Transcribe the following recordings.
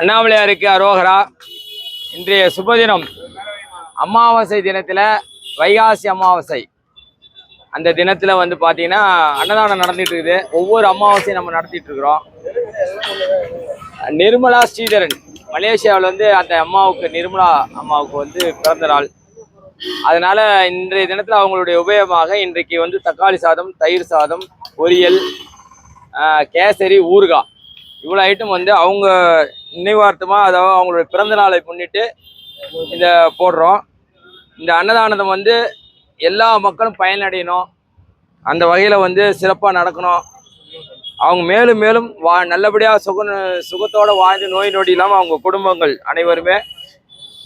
அண்ணாமலையாருக்கு அரோகரா. இன்றைய சுபதினம் அமாவாசை தினத்தில் வைகாசி அமாவாசை. அந்த தினத்தில் வந்து பார்த்தீங்கன்னா அன்னதானம் நடந்துட்டு இருக்குது. ஒவ்வொரு அமாவாசையும் நம்ம நடத்திட்டு இருக்கிறோம். நிர்மலா ஸ்ரீதரன் மலேசியாவில் வந்து அந்த அம்மாவுக்கு நிர்மலா அம்மாவுக்கு வந்து பிறந்த நாள். அதனால இன்றைய தினத்தில் அவங்களுடைய உபயோகமாக இன்றைக்கு வந்து தக்காளி சாதம் தயிர் சாதம் பொரியல் கேசரி ஊறுகாய். இவ்வளோ ஐட்டம் வந்து அவங்க நினைவார்த்தமாக அதாவது அவங்களுடைய பிறந்த நாளை முன்னிட்டு இதை போடுறோம். இந்த அன்னதானத்தை வந்து எல்லா மக்களும் பயனடையணும். அந்த வகையில் வந்து சிறப்பாக நடக்கணும். அவங்க மேலும் மேலும் வா நல்லபடியாக சுக சுகத்தோடு வாழ்ந்து நோய் நொடி இல்லாமல் அவங்க குடும்பங்கள் அனைவருமே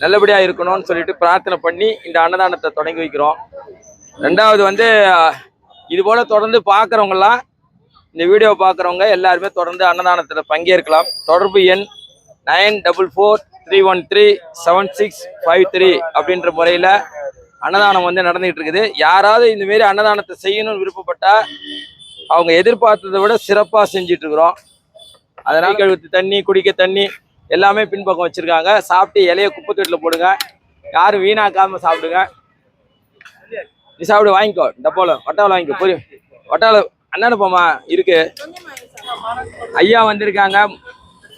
நல்லபடியாக இருக்கணும்னு சொல்லிட்டு பிரார்த்தனை பண்ணி இந்த அன்னதானத்தை தொடங்கி வைக்கிறோம். ரெண்டாவது வந்து இதுபோல் இது போல் தொடர்ந்து பார்க்குறவங்கலாம் இந்த வீடியோ பார்க்குறவங்க எல்லாருமே தொடர்ந்து அன்னதானத்தில் பங்கேற்கலாம். தொடர்பு எண் nine double four three one three seven six five three அப்படின்ற முறையில் அன்னதானம் வந்து நடந்துகிட்டு இருக்குது. யாராவது இந்த மாரி அன்னதானத்தை செய்யணும்னு விருப்பப்பட்டால் அவங்க எதிர்பார்த்ததை விட சிறப்பாக செஞ்சுட்டு இருக்கிறோம். அதனால் கழுத்து தண்ணி குடிக்க தண்ணி எல்லாமே பின்பக்கம் வச்சுருக்காங்க. சாப்பிட்டு இலைய குப்பை தொட்டில் போடுங்க. யாரும் வீணாக்காமல் சாப்பிடுங்க. நீ சாப்பிடு வாங்கிக்கோ. டப்பாவில் வட்டாவில் வாங்கிக்கோ. புரியும் வட்டாவில் அண்ணனுப்போமா இருக்கு. ஐயா வந்திருக்காங்க.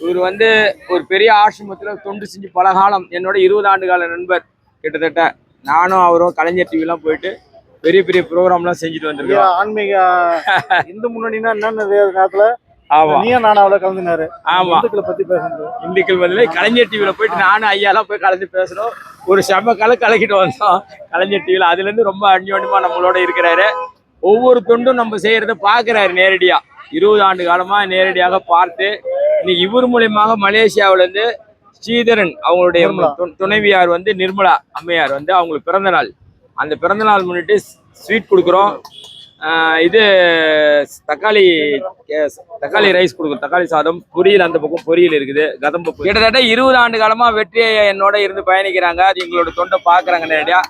இவர் வந்து ஒரு பெரிய ஆசிரமத்தில் தொண்டு செஞ்சு பல காலம் என்னோட இருபது ஆண்டு கால நண்பர். கிட்டத்தட்ட நானும் அவரும் கலைஞர் டிவிலாம் போயிட்டு பெரிய பெரிய ப்ரோக்ராம்லாம் செஞ்சுட்டு வந்திருக்கோம் ஆன்மீக இந்து முன்னணினா என்னன்னு நேரத்துல ஆமா. நானும் அவளை கலந்துனாரு. ஆமா. பத்தி பேசுறது இந்துக்கள் பதில் கலைஞர் டிவியில போயிட்டு நானும் ஐயாலாம் போய் கலந்து பேசணும். ஒரு செம்ம கலை கலக்கிட்டு வந்தோம். கலைஞர் டிவியில அதுல இருந்து ரொம்ப அந்யோன்யமா நம்மளோட இருக்கிறாரு. ஒவ்வொரு தொண்டும் நம்ம செய்யறத பாக்குறாரு நேரடியா. இருபது ஆண்டு காலமா நேரடியாக பார்த்து இன்னைக்கு இவர் மூலியமாக மலேசியாவுல இருந்து ஸ்ரீதரன் அவங்களுடைய துணைவியார் வந்து நிர்மலா அம்மையார் வந்து அவங்களுக்கு பிறந்த நாள். அந்த பிறந்த நாள் முன்னிட்டு ஸ்வீட் கொடுக்குறோம். இது தக்காளி தக்காளி ரைஸ் கொடுக்கும் தக்காளி சாதம் பொரியல் அந்த பக்கம் பொரியல் இருக்குது. கதம்ப. கிட்டத்தட்ட இருபது ஆண்டு காலமா வெற்றி என்னோட இருந்து பயணிக்கிறாங்க. அது எங்களோட தொண்டை பாக்குறாங்க நேரடியா.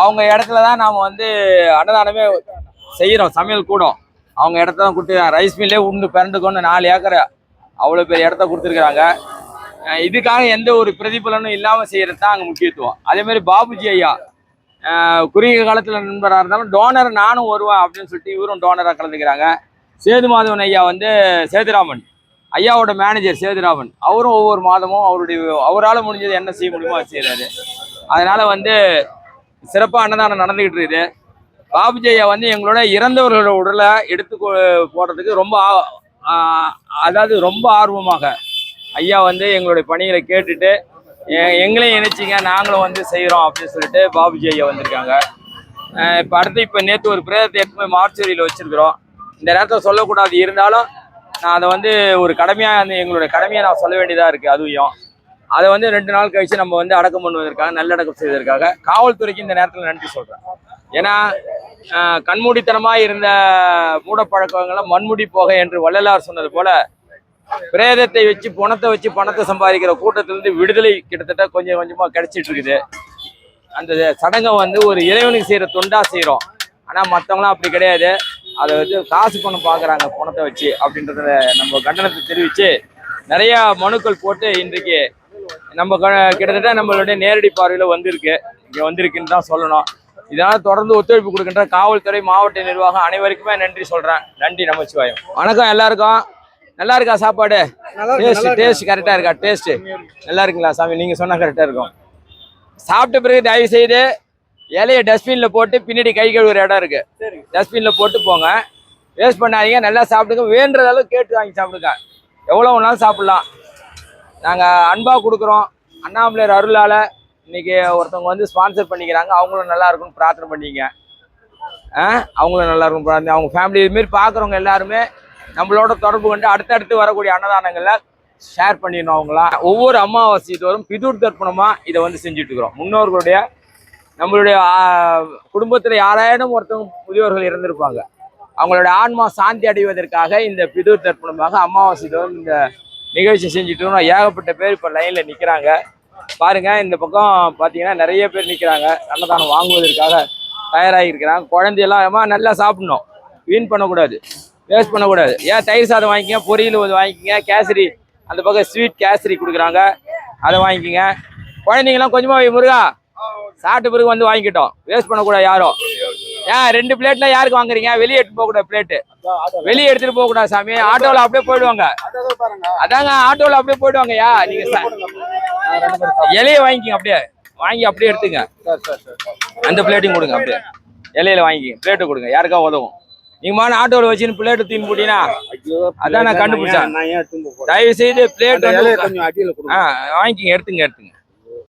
அவங்க இடத்துல தான் நாம வந்து அன்னதானமே செய்கிறோம் சமையல் கூடம். அவங்க இடத்த தான் கொடுத்துருக்காங்க. ரைஸ் மில்லே உண்டு பிறண்டுக்கொண்டு நாலு ஏக்கரை அவ்வளோ பெரிய இடத்த கொடுத்துருக்குறாங்க இதுக்காக எந்த ஒரு பிரதிபலனும் இல்லாமல் செய்கிறது தான் அங்கே முக்கியத்துவம். அதேமாதிரி பாபுஜி ஐயா குறுகிய காலத்தில் நண்பராக இருந்தாலும் டோனர் நானும் வருவேன் அப்படின்னு சொல்லிட்டு இவரும் டோனராக கலந்துக்கிறாங்க. சேது மாதவன் ஐயா வந்து சேதுராமன். ஐயாவோட மேனேஜர் சேதுராமன். அவரும் ஒவ்வொரு மாதமும் அவருடைய அவரால் முடிஞ்சது என்ன செய்ய முடியுமோ அதை செய்கிறாரு அதனால் வந்து சிறப்பாக அன்னதானம் நடந்துக்கிட்டு இருக்குது. பாபுஜி ஐயா வந்து எங்களோட இறந்தவர்களோட உடலை எடுத்து கொ- போடுறதுக்கு ரொம்ப ஆ- அதாவது ரொம்ப ஆர்வமாக. ஐயா வந்து எங்களுடைய பணிகளை கேட்டுட்டு எங்களையும் இணைச்சிங்க நாங்களும் வந்து செய்கிறோம் அப்படின்னு சொல்லிட்டு பாபுஜி ஐயா வந்திருக்காங்க. இப்போ அடுத்து இப்போ நேற்று ஒரு பிரேதத்தை எடுத்து போய் மார்ச்சரியில் வச்சுருக்குறோம். இந்த நேரத்தில் சொல்லக்கூடாது. இருந்தாலும் நான் அதை வந்து ஒரு கடமையாக வந்து எங்களுடைய கடமையை நான் சொல்ல வேண்டியதாக இருக்குது அதுவும். அதை வந்து ரெண்டு நாள் கழித்து நம்ம வந்து அடக்கம் பண்ணுவதற்காக நல்லடக்கம் செய்வதற்காக காவல்துறைக்கு இந்த நேரத்தில் நன்றி சொல்கிறேன் ஏன்னா கண்மூடித்தனமாக இருந்த மூடப்பழக்கங்களை மண்முடி போக என்று வள்ளலார் சொன்னது போல பிரேதத்தை வச்சு பணத்தை வச்சு பணத்தை சம்பாதிக்கிற கூட்டத்திலிருந்து விடுதலை கிட்டத்தட்ட கொஞ்சம் கொஞ்சமாக கிடைச்சிட்டு இருக்குது. அந்த சடங்கை வந்து ஒரு இறைவனுக்கு செய்கிற தொண்டா செய்கிறோம் ஆனால் மற்றவங்களாம் அப்படி கிடையாது. அதை வந்து காசு பணம் பார்க்குறாங்க பணத்தை வச்சு அப்படின்றத நம்ம கண்டனத்தை தெரிவித்து நிறையா மனுக்கள் போட்டு இன்றைக்கு நம்ம கிட்டத்தட்ட நம்மளுடைய நேரடி பார்வையில் வந்திருக்கு. இங்கே வந்திருக்குன்னு தான் சொல்லணும். இதனால் தொடர்ந்து ஒத்துழைப்பு கொடுக்கின்ற காவல்துறை மாவட்ட நிர்வாகம் அனைவருக்குமே நன்றி சொல்கிறேன் நன்றி நமச்சிவாயம். வணக்கம் எல்லாருக்கும். நல்லா இருக்கா சாப்பாடு? டேஸ்ட் டேஸ்ட் கரெக்டாக இருக்கா? டேஸ்ட் நல்லா இருக்குங்களா சாமி? நீங்கள் சொன்னால் கரெக்டாக இருக்கும். சாப்பிட்ட பிறகு தயவு செய்து இலைய டஸ்ட்பினில் போட்டு பின்னாடி கை கழுவுற இடம் இருக்கு. சரி டஸ்ட்பினில் போட்டு போங்க. வேஸ்ட் பண்ணாதீங்க. நல்லா சாப்பிடுங்க. வேண்டுற அளவு கேட்டு வாங்கி சாப்பிடுங்க. எவ்வளோ வேணாலும் சாப்பிடலாம். நாங்கள் அன்பாக கொடுக்குறோம். அண்ணாமலையார் அருளால் இன்னைக்கு ஒருத்தவங்க வந்து ஸ்பான்சர் பண்ணிக்கிறாங்க. அவங்களும் நல்லா இருக்கும்னு பிரார்த்தனை பண்ணிங்க. ஆ? அவங்களும் நல்லா இருக்கும் பிரார்த்தனை. அவங்க ஃபேமிலி இதுமாரி பார்க்குறவங்க எல்லாருமே நம்மளோட தொடர்பு கொண்டு அடுத்தடுத்து வரக்கூடிய அன்னதானங்களை ஷேர் பண்ணிடணும் அவங்களாம் ஒவ்வொரு அமாவாசை தோறும் பிதுர் தர்ப்பணமாக இதை வந்து செஞ்சுட்டு இருக்கிறோம். முன்னோர்களுடைய நம்மளுடைய குடும்பத்தில் யாராயிரம் ஒருத்தவங்க முதியோர்கள் இறந்திருப்பாங்க அவங்களோட ஆன்மா சாந்தி அடைவதற்காக இந்த பிதூர் தர்ப்பணமாக அமாவாசை தோறும் இந்த நிகழ்ச்சி செஞ்சுட்டு ஏகப்பட்ட பேர் இப்போ லைனில் நிற்கிறாங்க பாருங்க இந்த பக்கம் பார்த்தீங்கன்னா நிறைய பேர் நிற்கிறாங்க அன்னதானம் வாங்குவதற்காக தயாராகி இருக்கிறாங்க. குழந்தையெல்லாம் ஏம்மா நல்லா சாப்பிடணும். வீண் பண்ணக்கூடாது. வேஸ்ட் பண்ணக்கூடாது. ஏன் தயிர் சாதம் வாங்கிக்கங்க பொரியல் வந்து வாங்கிக்கங்க கேசரி அந்த பக்கம் ஸ்வீட் கேசரி கொடுக்குறாங்க. அதை வாங்கிக்கோங்க. குழந்தைங்களாம் கொஞ்சமாக முருகா. சாப்பிட்ட பிறகு வந்து வாங்கிக்கிட்டோம். வேஸ்ட் பண்ணக்கூடாது யாரும். ஏன் ரெண்டு பிளேட்லாம் யாருக்கு வாங்குறீங்க? வெளியே எடுத்து போகக்கூடாது பிளேட்டு வெளியே எடுத்துட்டு போகக்கூடாது சாமி. ஆட்டோவில் அப்படியே போயிடுவாங்க. அதாங்க ஆட்டோவில் அப்படியே போயிடுவாங்கய்யா. நீங்க இலைய வாங்கிக்கங்க அப்படியே. வாங்கி அப்படியே எடுத்துங்க அந்த பிளேட்டையும் கொடுங்க அப்படியே. இலையில வாங்கிக்கங்க பிளேட்டு கொடுங்க யாருக்கா உதவும். நீங்க மான ஆட்டோல வச்சுன்னு பிளேட்டு தூக்கி போட்டீங்கன்னா அதான் நான் கண்டுபிடிச்சேன். தயவு செய்து பிளேட் வாங்கிக்கங்க எடுத்துங்க எடுத்துங்க